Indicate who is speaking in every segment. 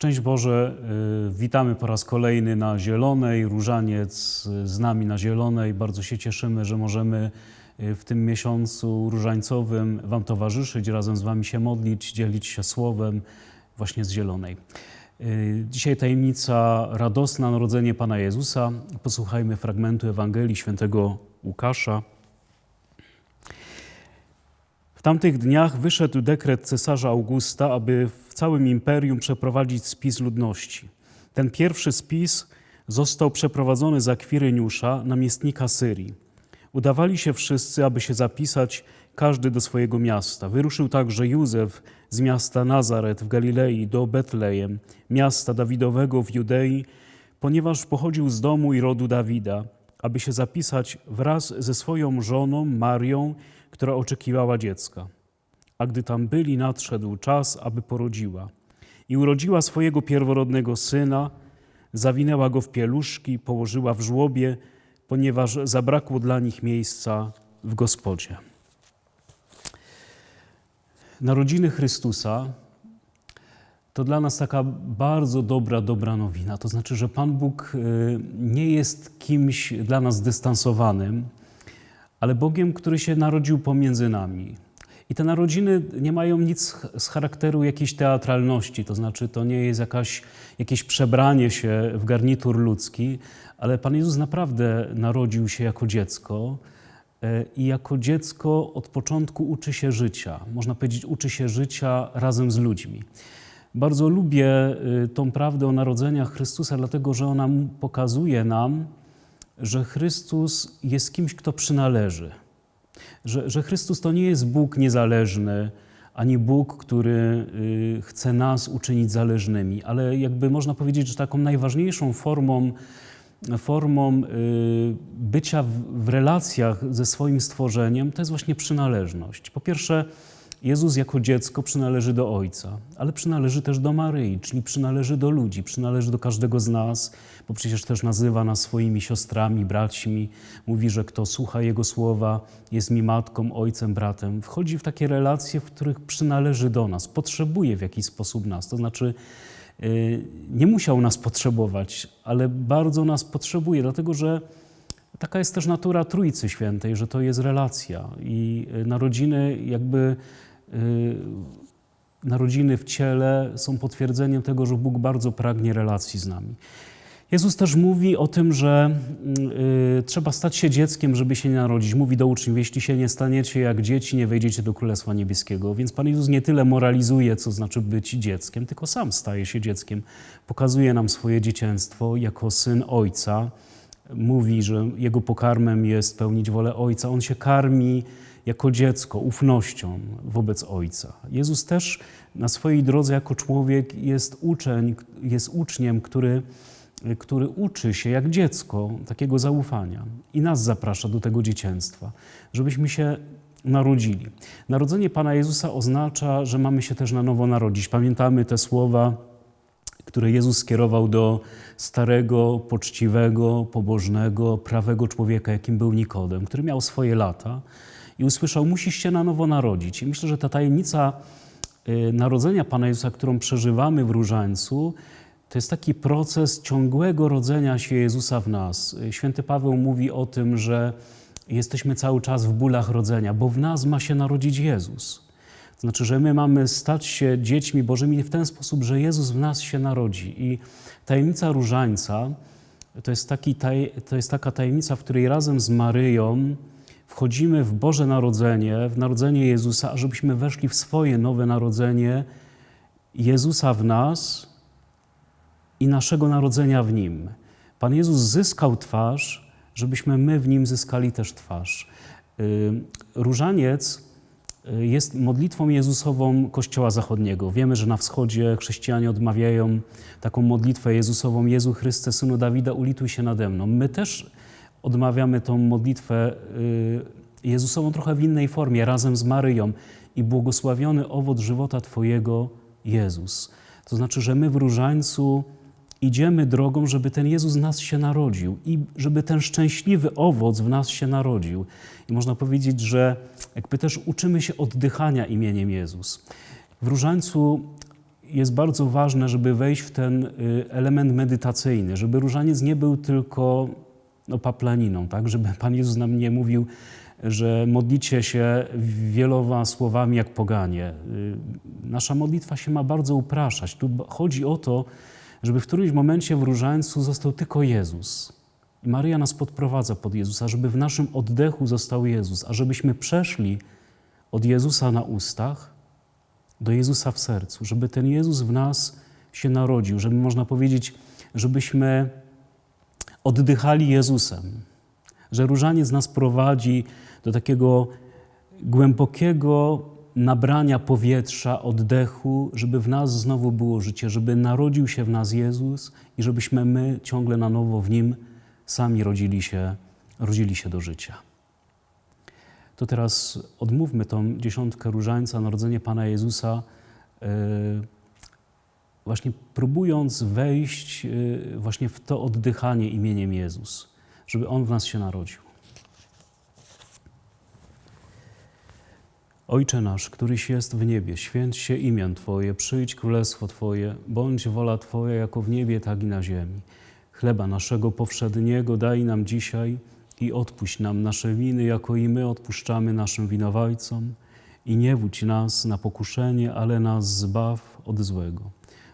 Speaker 1: Szczęść Boże, y, witamy po raz kolejny na Zielonej. Różaniec z nami na Zielonej. Bardzo się cieszymy, że możemy y, w tym miesiącu różańcowym Wam towarzyszyć, razem z Wami się modlić, dzielić się słowem właśnie z Zielonej. Y, Dzisiaj tajemnica radosna, narodzenie Pana Jezusa. Posłuchajmy fragmentu Ewangelii świętego Łukasza. W tamtych dniach wyszedł dekret cesarza Augusta, aby w całym imperium przeprowadzić spis ludności. Ten pierwszy spis został przeprowadzony za Kwiryniusza, namiestnika Syrii. Udawali się wszyscy, aby się zapisać, każdy do swojego miasta. Wyruszył także Józef z miasta Nazaret w Galilei do Betlejem, miasta Dawidowego w Judei, ponieważ pochodził z domu i rodu Dawida, aby się zapisać wraz ze swoją żoną Marią, która oczekiwała dziecka. A gdy tam byli, nadszedł czas, aby porodziła. I urodziła swojego pierworodnego syna, zawinęła go w pieluszki, położyła w żłobie, ponieważ zabrakło dla nich miejsca w gospodzie. Narodziny Chrystusa to dla nas taka bardzo dobra, dobra nowina. To znaczy, że Pan Bóg y, nie jest kimś dla nas dystansowanym, ale Bogiem, który się narodził pomiędzy nami. I te narodziny nie mają nic z charakteru jakiejś teatralności, to znaczy to nie jest jakaś, jakieś przebranie się w garnitur ludzki, ale Pan Jezus naprawdę narodził się jako dziecko e, i jako dziecko od początku uczy się życia. Można powiedzieć, uczy się życia razem z ludźmi. Bardzo lubię y, tą prawdę o narodzeniach Chrystusa, dlatego że ona pokazuje nam, że Chrystus jest kimś, kto przynależy. Że, że Chrystus to nie jest Bóg niezależny, ani Bóg, który y, chce nas uczynić zależnymi, ale jakby można powiedzieć, że taką najważniejszą formą, formą y, bycia w, w relacjach ze swoim stworzeniem to jest właśnie przynależność. Po pierwsze, Jezus jako dziecko przynależy do Ojca, ale przynależy też do Maryi, czyli przynależy do ludzi, przynależy do każdego z nas, bo przecież też nazywa nas swoimi siostrami, braćmi. Mówi, że kto słucha Jego słowa, jest mi matką, ojcem, bratem. Wchodzi w takie relacje, w których przynależy do nas, potrzebuje w jakiś sposób nas. To znaczy, yy, nie musiał nas potrzebować, ale bardzo nas potrzebuje, dlatego że taka jest też natura Trójcy Świętej, że to jest relacja i y, narodziny jakby y, narodziny w ciele są potwierdzeniem tego, że Bóg bardzo pragnie relacji z nami. Jezus też mówi o tym, że y, trzeba stać się dzieckiem, żeby się nie narodzić. Mówi do uczniów, jeśli się nie staniecie jak dzieci, nie wejdziecie do Królestwa Niebieskiego. Więc Pan Jezus nie tyle moralizuje, co znaczy być dzieckiem, tylko sam staje się dzieckiem. Pokazuje nam swoje dzieciństwo jako syn Ojca. Mówi, że jego pokarmem jest pełnić wolę Ojca. On się karmi jako dziecko, ufnością wobec Ojca. Jezus też na swojej drodze jako człowiek jest uczeń, jest uczniem, który, który uczy się jak dziecko takiego zaufania i nas zaprasza do tego dzieciństwa, żebyśmy się narodzili. Narodzenie Pana Jezusa oznacza, że mamy się też na nowo narodzić. Pamiętamy te słowa, które Jezus skierował do starego, poczciwego, pobożnego, prawego człowieka, jakim był Nikodem, który miał swoje lata i usłyszał: Musisz się na nowo narodzić. I myślę, że ta tajemnica y, narodzenia Pana Jezusa, którą przeżywamy w różańcu, to jest taki proces ciągłego rodzenia się Jezusa w nas. Y, Święty Paweł mówi o tym, że jesteśmy cały czas w bólach rodzenia, bo w nas ma się narodzić Jezus. To znaczy, że my mamy stać się dziećmi Bożymi w ten sposób, że Jezus w nas się narodzi. I tajemnica różańca to jest, taki, to jest taka tajemnica, w której razem z Maryją wchodzimy w Boże Narodzenie, w narodzenie Jezusa, ażebyśmy weszli w swoje nowe narodzenie Jezusa w nas i naszego narodzenia w Nim. Pan Jezus zyskał twarz, żebyśmy my w Nim zyskali też twarz. Y, różaniec y, jest modlitwą Jezusową Kościoła Zachodniego. Wiemy, że na wschodzie chrześcijanie odmawiają taką modlitwę Jezusową Jezu Chryste, Synu Dawida, ulituj się nade mną. My też odmawiamy tą modlitwę y, Jezusową trochę w innej formie, razem z Maryją. I błogosławiony owoc żywota Twojego, Jezus. To znaczy, że my w różańcu idziemy drogą, żeby ten Jezus w nas się narodził i żeby ten szczęśliwy owoc w nas się narodził. I można powiedzieć, że jakby też uczymy się oddychania imieniem Jezus. W różańcu jest bardzo ważne, żeby wejść w ten y, element medytacyjny, żeby różaniec nie był tylko no, paplaniną, tak? żeby Pan Jezus nam nie mówił, że modlicie się wieloma słowami jak poganie. Y, Nasza modlitwa się ma bardzo upraszać. Tu chodzi o to, żeby w którymś momencie w różańcu został tylko Jezus. I Maryja nas podprowadza pod Jezusa, żeby w naszym oddechu został Jezus, a żebyśmy przeszli od Jezusa na ustach do Jezusa w sercu, żeby ten Jezus w nas się narodził, żeby można powiedzieć, żebyśmy oddychali Jezusem, że różaniec nas prowadzi do takiego głębokiego nabrania powietrza, oddechu, żeby w nas znowu było życie, żeby narodził się w nas Jezus i żebyśmy my ciągle na nowo w Nim sami rodzili się, rodzili się do życia. To teraz odmówmy tą dziesiątkę różańca, narodzenie Pana Jezusa, yy, właśnie próbując wejść yy, właśnie w to oddychanie imieniem Jezus, żeby On w nas się narodził. Ojcze nasz, któryś jest w niebie, święć się imię Twoje, przyjdź królestwo Twoje, bądź wola Twoja jako w niebie, tak i na ziemi. Chleba naszego powszedniego daj nam dzisiaj i odpuść nam nasze winy, jako i my odpuszczamy naszym winowajcom. I nie wódź nas na pokuszenie, ale nas zbaw od złego.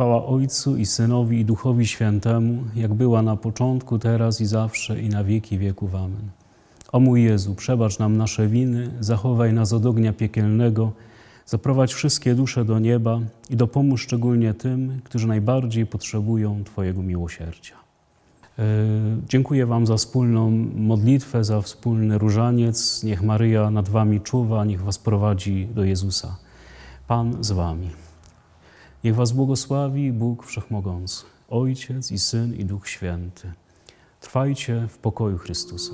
Speaker 1: Chwała Ojcu i Synowi i Duchowi Świętemu, jak była na początku, teraz i zawsze i na wieki wieków. Amen. O mój Jezu, przebacz nam nasze winy, zachowaj nas od ognia piekielnego, zaprowadź wszystkie dusze do nieba i dopomóż szczególnie tym, którzy najbardziej potrzebują Twojego miłosierdzia. E, Dziękuję Wam za wspólną modlitwę, za wspólny różaniec. Niech Maryja nad Wami czuwa, niech Was prowadzi do Jezusa. Pan z Wami. Niech Was błogosławi Bóg Wszechmogący, Ojciec i Syn i Duch Święty. Trwajcie w pokoju Chrystusa.